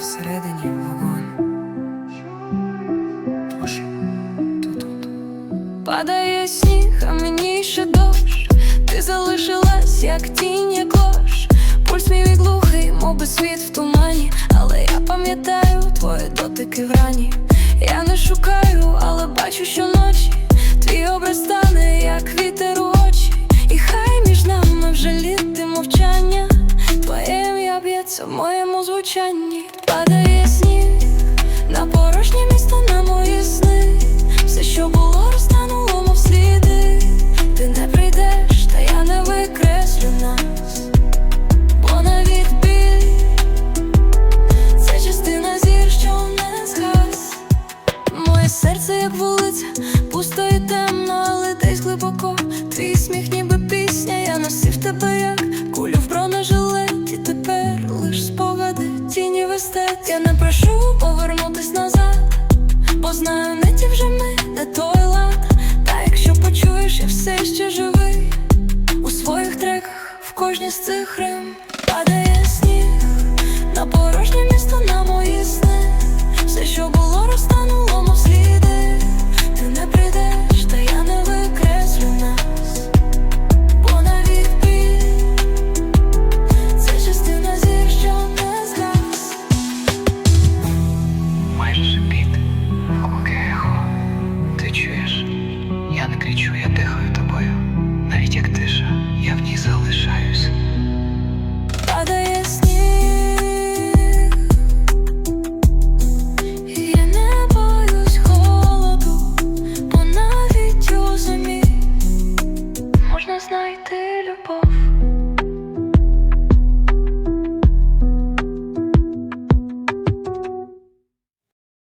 всередині вогонь. Боже, ти тут падає сніг, а мені ще дощ. Ти залишилась, як тінь, як лож. Пульс мій відглухий, мов би світ в тумані, але я пам'ятаю твої дотики в рані. здається, в моєму звучанні падає сніг на порожнє місто, на мої сни. Все, що було, розтануло, мов сліди. Ти не прийдеш, та я не викреслю нас, бо навіть біль це частина зір, що не згас. Моє серце, як вулиця, пусто і темно, але десь глибоко, твій сміх ніби Я не прошу повернутись назад, бо знаю, не ті вже ми, не той лад. Та якщо почуєш, я все ще живий у своїх треках в кожній з цих рим падає сніг, на порожнє місто на мої сни, все, що було, розтануло. свічу, я дихаю тобою, навіть як тиша, я в ній залишаюсь.